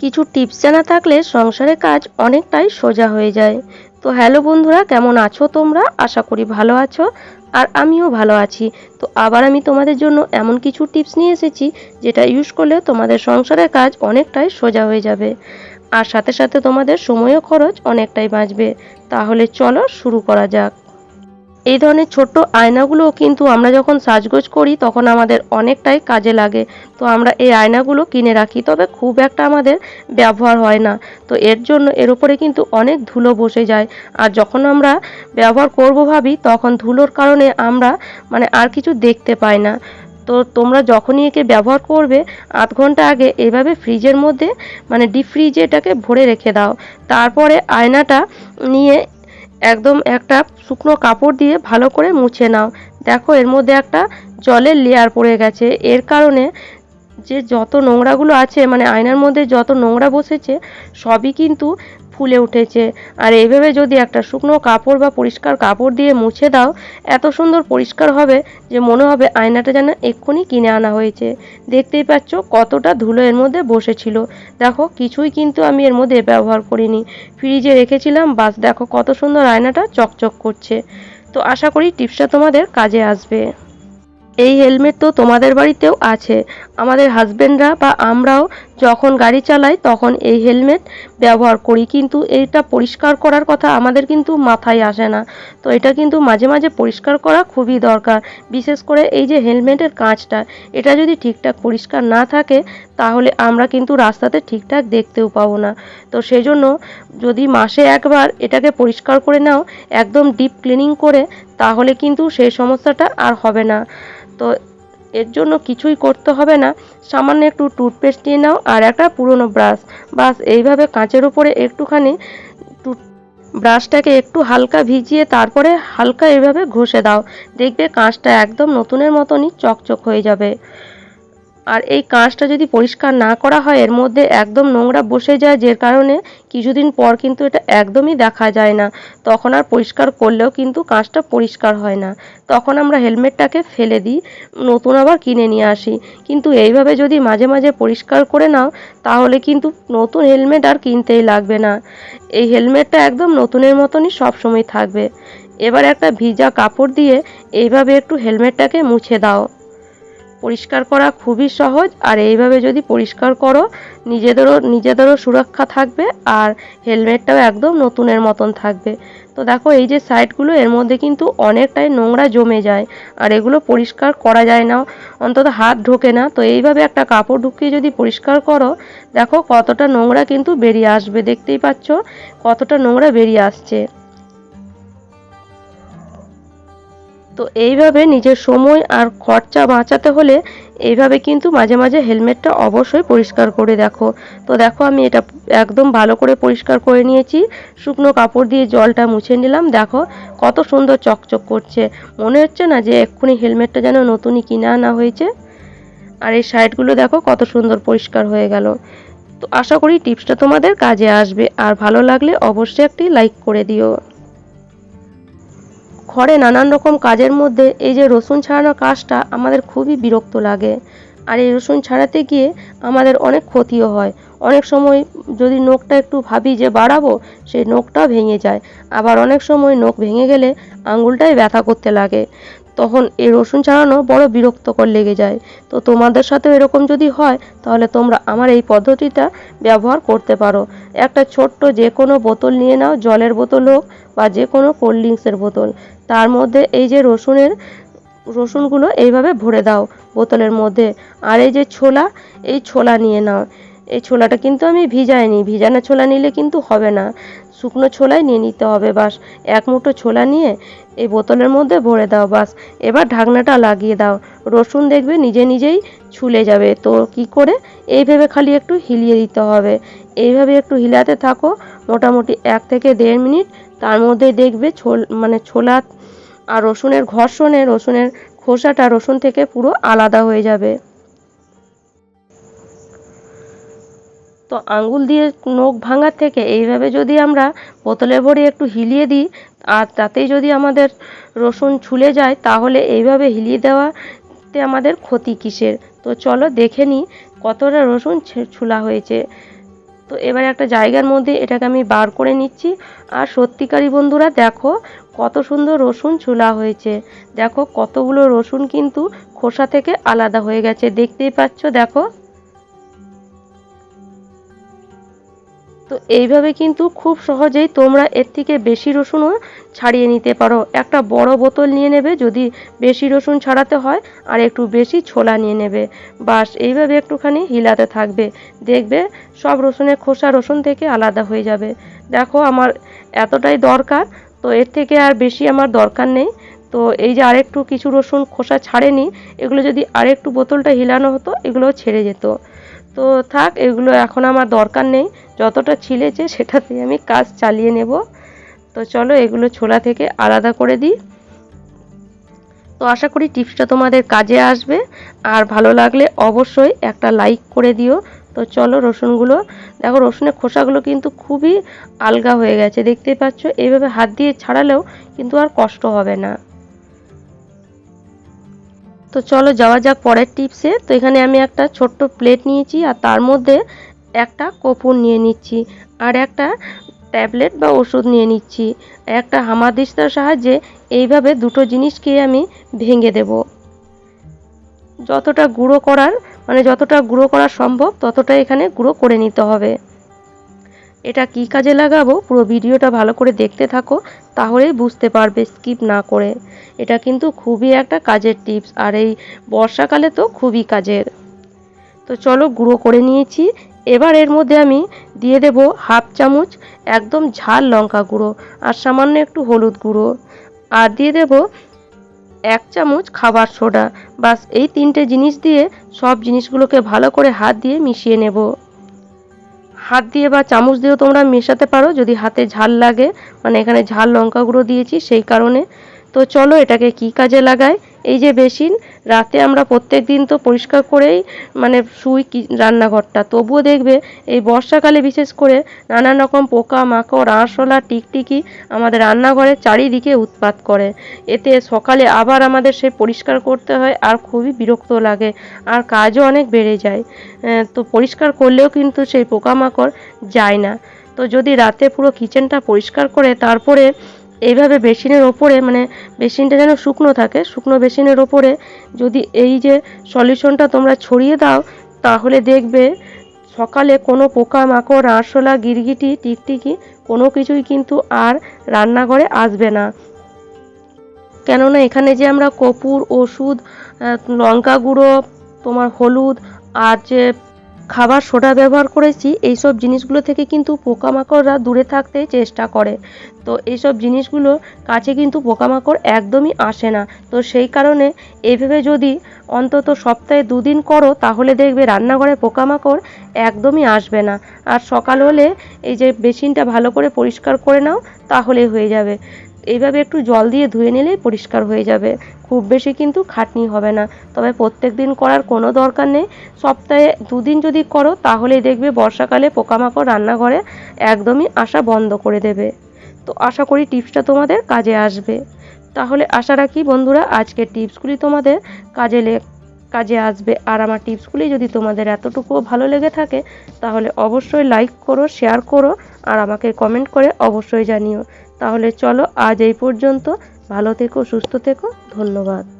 কিছু টিপস জানা থাকলে সংসারের কাজ অনেকটাই সোজা হয়ে যায়। তো হ্যালো বন্ধুরা, কেমন আছো তোমরা? আশা করি ভালো আছো আর আমিও ভালো আছি। তো আবার আমি তোমাদের জন্য এমন কিছু টিপস নিয়ে এসেছি যেটা ইউজ করলে তোমাদের সংসারের কাজ অনেকটাই সোজা হয়ে যাবে। আর সাথে সাথে তোমাদের সময়ও খরচ অনেকটাই বাঁচবে। তাহলে চলো শুরু করা যাক। এই ধরনের ছোট্ট আয়নাগুলো কিন্তু আমরা যখন সাজগোজ করি, তখন আমাদের অনেকটাই কাজে লাগে। তো আমরা এই আয়নাগুলো কিনে রাখি, তবে খুব একটা আমাদের ব্যবহার হয় না। তো এর জন্য এর উপরে কিন্তু অনেক ধুলো বসে যায়। আর যখন আমরা ব্যবহার করব ভাবি, তখন ধুলোর কারণে আমরা মানে আর কিছু দেখতে পাই না। তো তোমরা যখনই একে ব্যবহার করবে, আধ ঘণ্টা আগে এভাবে ফ্রিজের মধ্যে মানে ডিপ ফ্রিজে এটাকে ভরে রেখে দাও। তারপরে আয়নাটা নিয়ে একদম একটা শুকনো কাপড় দিয়ে ভালো করে মুছে নাও। দেখো, এর মধ্যে একটা জলের লেয়ার পড়ে গেছে। এর কারণে যে যত নোংরাগুলো আছে মানে আয়নার মধ্যে যত নোংরা বসেছে, সবই কিন্তু ফুলে উঠেছে। আর এইভাবে যদি একটা শুকনো কাপড় বা পরিষ্কার কাপড় দিয়ে মুছে দাও, এত সুন্দর পরিষ্কার হবে যে মনে হবে আয়নাটা যেন এক্ষুনি কিনে আনা হয়েছে। দেখতেই পাচ্ছ কতটা ধুলো এর মধ্যে বসেছিল। দেখো, কিছুই কিন্তু আমি এর মধ্যে ব্যবহার করিনি। ফ্রিজে রেখেছিলাম, বাস দেখো কত সুন্দর আয়নাটা চকচক করছে। তো আশা করি টিপসটা তোমাদের কাজে আসবে। এই হেলমেট তো তোমাদের বাড়িতেও আছে। আমাদের হাজবেন্ডরা বা আমরাও যখন গাড়ি চালাই তখন এই হেলমেট ব্যবহার করি। কিন্তু এইটা পরিষ্কার করার কথা আমাদের কিন্তু মাথায় আসে না। তো এটা কিন্তু মাঝে মাঝে পরিষ্কার করা খুবই দরকার। বিশেষ করে এই যে হেলমেটের কাঁচটা, এটা যদি ঠিকঠাক পরিষ্কার না থাকে তাহলে আমরা কিন্তু রাস্তাতে ঠিকঠাক দেখতেও পাবো না। তো সেজন্য যদি মাসে একবার এটাকে পরিষ্কার করে নাও, একদম ডিপ ক্লিনিং করে, তাহলে কিন্তু সেই সমস্যাটা আর হবে না। তো এর জন্য কিছুই করতে হবে না। সামান্য একটু টুথপেস্ট নিয়ে নাও আর একটা পুরনো ব্রাশ বাস এইভাবে কাঁচের উপরে একটুখানি ব্রাশটাকে একটু হালকা ভিজিয়ে তারপরে হালকা এভাবে ঘষে দাও। দেখবে কাঁচটা একদম নতুনের মতনই চকচক হয়ে যাবে। আর এই কাঁচটা যদি পরিষ্কার না করা হয়, এর মধ্যে একদম নোংরা বসে যায়, যে কারণে কিছুদিন পর কিন্তু এটা একদমই দেখা যায় না। তখন আর পরিষ্কার করলেও কিন্তু কাঁচটা পরিষ্কার হয় না। তখন আমরা হেলমেটটাকে ফেলে দিই, নতুন আবার কিনে নিয়ে আসি। কিন্তু এইভাবে যদি মাঝে মাঝে পরিষ্কার করে নাও, তাহলে কিন্তু নতুন হেলমেট আর কিনতেই লাগবে না। এই হেলমেটটা একদম নতুনের মতনই সবসময় থাকবে। এবার একটা ভিজা কাপড় দিয়ে এইভাবে একটু হেলমেটটাকে মুছে দাও। পরিষ্কার করা খুবই সহজ, আর এইভাবে যদি পরিষ্কার করো, নিজেদেরও নিজেদেরও সুরক্ষা থাকবে, আর হেলমেটটাও একদম নতুনের মতন থাকবে। তো দেখো, এই যে সাইডগুলো, এর মধ্যে কিন্তু অনেকটাই নোংরা জমে যায়, আর এগুলো পরিষ্কার করা যায় না, অন্তত হাত ঢোকে না। তো এইভাবে একটা কাপড় ঢুকিয়ে যদি পরিষ্কার করো, দেখো কতটা নোংরা কিন্তু বেরিয়ে আসবে, দেখতেই পাচ্ছ, কতটা নোংরা বেরিয়ে আসছে। তো এইভাবে নিজের সময় আর খরচা বাঁচাতে হলে এইভাবে কিন্তু মাঝে মাঝে হেলমেটটা অবশ্যই পরিষ্কার করে দেখো। তো দেখো আমি এটা একদম ভালো করে পরিষ্কার করে নিয়েছি। শুকনো কাপড় দিয়ে জলটা মুছে নিলাম। দেখো কত সুন্দর চকচক করছে। মনে হচ্ছে না যে এক্ষুনি হেলমেটটা যেন নতুনই কিনে আনা হয়েছে। আর এই সাইডগুলো দেখো কত সুন্দর পরিষ্কার হয়ে গেল। তো আশা করি টিপসটা তোমাদের কাজে আসবে। আর ভালো লাগলে অবশ্যই একটি লাইক করে দিও। ঘরে নানান রকম কাজের মধ্যে এই যে রসুন ছাড়ানোর কাজটা আমাদের খুবই বিরক্ত লাগে। আর এই রসুন ছাড়াতে গিয়ে আমাদের অনেক ক্ষতিও হয়। অনেক সময় যদি নখটা একটু ভাবি যে বাড়াবো, সেই নখটা ভেঙে যায়। আবার অনেক সময় নখ ভেঙে গেলে আঙুলটাই ব্যথা করতে লাগে। তখন এই রসুন ছাড়ানো বড় বিরক্তকর লেগে যায়। তো তোমাদের সাথেও এরকম যদি হয়, তাহলে তোমরা আমার এই পদ্ধতিটা ব্যবহার করতে পারো। একটা ছোট্ট যে কোনো বোতল নিয়ে নাও, জলের বোতল হোক বা যে কোনো কোল্ড ড্রিঙ্কসের বোতল। তার মধ্যে এই যে রসুনের, রসুনগুলো এইভাবে ভরে দাও বোতলের মধ্যে। আর এই যে ছোলা, এই ছোলা নিয়ে নাও। এই ছোলাটা কিন্তু আমি ভিজাইনি। ভিজানো ছোলা নিলে কিন্তু হবে না। শুকনো ছোলাই নিয়ে নিতে হবে বাস। এক মুঠো ছোলা নিয়ে এই বোতলের মধ্যে ভরে দাও বাস। এবার ঢাকনাটা লাগিয়ে দাও। রসুন দেখবে নিজে নিজেই ছুলে যাবে। তো কি করে? এইভাবে খালি একটু হিলিয়ে দিতে হবে। এইভাবে একটু হিলাতে থাকো। মোটামুটি এক থেকে দেড় মিনিট। তার মধ্যে দেখবে ছোল মানে ছোলা আর রসুনের ঘর্ষণে, রসুনের খোসাটা রসুন থেকে পুরো আলাদা হয়ে যাবে। তো আঙ্গুল দিয়ে নখ ভাঙার থেকে এইভাবে যদি আমরা বোতলে ভরে একটু হিলিয়ে দিই, আর তাতেই যদি আমাদের রসুন ছুলে যায়, তাহলে এইভাবে হিলিয়ে দেওয়াতে আমাদের ক্ষতি কিসের? তো চলো দেখে নিই কতটা রসুন ছুলা হয়েছে। তো এবার একটা জায়গার মধ্যে এটাকে আমি বার করে নিচ্ছি। আর সত্যিকারী বন্ধুরা, দেখো কত সুন্দর রসুন ছোলা হয়েছে। দেখো কতগুলো রসুন কিন্তু খোসা থেকে আলাদা হয়ে গেছে। দেখতেই পাচ্ছ, দেখো। তো এইভাবে কিন্তু খুব সহজেই তোমরা এর থেকে বেশি রসুনও ছাড়িয়ে নিতে পারো। একটা বড় বোতল নিয়ে নেবে, যদি বেশি রসুন ছাড়াতে হয়, আর একটু বেশি ছোলা নিয়ে নেবে। বাস, এইভাবে একটুখানি হিলাতে থাকবে। দেখবে সব রসুনের খোসা রসুন থেকে আলাদা হয়ে যাবে। দেখো আমার এতটাই দরকার, তো এর থেকে আর বেশি আমার দরকার নেই। তো এই যে আরেকটু কিছু রসুন খোসা ছাড়েনি, এগুলো যদি আরেকটু বোতলটা হিলানো হতো এগুলো ছেড়ে যেত। তো থাক, এগুলো এখন আমার দরকার নেই। যতটা ছিলেছে সেটাতে আমি কাজ চালিয়ে নেব। তো চলো, এগুলো ছোলা থেকে আলাদা করে দিই। তো আশা করি টিপসটা তোমাদের কাজে আসবে। আর ভালো লাগলে অবশ্যই একটা লাইক করে দিও। তো চলো, রসুনগুলো। দেখো, রসুনের খোসাগুলো কিন্তু খুবই আলগা হয়ে গেছে, দেখতেই পাচ্ছ? এইভাবে হাত দিয়ে ছাড়ালেও কিন্তু আর কষ্ট হবে না। তো চলো যাওয়া যাক পরের টিপসে তো এখানে আমি একটা ছোট্ট প্লেট নিয়েছি আর তার মধ্যে একটা কপুর নিয়ে নিচ্ছি আর একটা ট্যাবলেট বা ওষুধ নিয়ে নিচ্ছি। একটা হামাদিস্তার সাহায্যে এইভাবে দুটো জিনিসকে আমি ভেঙে দেব। যতটা গুঁড়ো করার মানে যতটা গুঁড়ো করা সম্ভব ততটা এখানে গুঁড়ো করে নিতে হবে। এটা কি কাজে লাগাবো? পুরো ভিডিওটা ভালো করে দেখতে থাকো, তাহলেই বুঝতে পারবে, স্কিপ না করে। এটা কিন্তু খুবই একটা কাজের টিপস, আর এই বর্ষাকালে তো খুবই কাজের। তো চলো গুঁড়ো করে নিয়েছি। এবার এর মধ্যে আমি দিয়ে দেব হাফ চামচ একদম ঝাল লঙ্কা গুঁড়ো আর সামান্য একটু হলুদ গুঁড়ো। আর দিয়ে দেব এক চামচ খাবার সোডা। বাস এই তিনটে জিনিস দিয়ে সব জিনিসগুলোকে ভালো করে হাত দিয়ে মিশিয়ে নেব। হাত দিয়ে বা চামচ দিয়েও তোমরা মেশাতে পারো, যদি হাতে ঝাল লাগে। মানে এখানে ঝাল লঙ্কা গুঁড়ো দিয়েছি, সেই কারণে তো চলো এটাকে কি কাজে লাগায় এই যে বেসিন, রাতে আমরা প্রত্যেক দিন তো পরিষ্কার করেই মানে শুই রান্নাঘরটা। তবুও দেখবে এই বর্ষাকালে বিশেষ করে নানান রকম পোকা, মাকড়, আরশোলা, টিকটিকি আমাদের রান্নাঘরের চারিদিকে উৎপাত করে। এতে সকালে আবার আমাদের সে পরিষ্কার করতে হয় আর খুবই বিরক্ত লাগে আর কাজও অনেক বেড়ে যায়। তো পরিষ্কার করলেও কিন্তু সেই পোকামাকড় যায় না। তো যদি রাতে পুরো কিচেনটা পরিষ্কার করে তারপরে এইভাবে বেসিনের ওপরে মানে বেসিনটা যেন শুকনো থাকে, শুকনো বেসিনের ওপরে যদি এই যে সলিউশনটা তোমরা ছড়িয়ে দাও, তাহলে দেখবে সকালে কোনো পোকা মাকড় আরশোলা গিরগিটি, টিকটিকি কোনো কিছুই কিন্তু আর রান্নাঘরে আসবে না। কেননা এখানে যে আমরা কপুর, ওষুধ লঙ্কা গুঁড়ো তোমার হলুদ আর যে খাবার সোডা ব্যবহার করেছি, এইসব জিনিসগুলো থেকে কিন্তু পোকামাকড়রা দূরে থাকতে চেষ্টা করে। তো এইসব জিনিসগুলো কাছে কিন্তু পোকামাকড় একদমই আসে না। তো সেই কারণে এইভাবে যদি অন্তত সপ্তাহে দুদিন করো, তাহলে দেখবে রান্নাঘরে পোকামাকড় একদমই আসবে না। আর সকাল হলে এই যে বেসিনটা ভালো করে পরিষ্কার করে নাও তাহলে হয়ে যাবে। এইভাবে একটু জল দিয়ে ধুয়ে নিলেই পরিষ্কার হয়ে যাবে। খুব বেশি কিন্তু খাটনি হবে না। তবে প্রত্যেক দিন করার কোনো দরকার নেই। সপ্তাহে দুদিন যদি করো, তাহলেই দেখবে বর্ষাকালে পোকামাকড় রান্নাঘরে একদমই আসা বন্ধ করে দেবে। তো আশা করি টিপসটা তোমাদের কাজে আসবে। তাহলে আশা রাখি বন্ধুরা, আজকের টিপসগুলি তোমাদের কাজে লে, কাজে আসবে। আর আমার টিপসগুলি যদি তোমাদের এতটুকুও ভালো লেগে থাকে, তাহলে অবশ্যই লাইক করো শেয়ার করো, আর আমাকে কমেন্ট করে অবশ্যই জানিও। তাহলে চলো আজ এই পর্যন্ত। ভালো থেকো সুস্থ থেকো। ধন্যবাদ।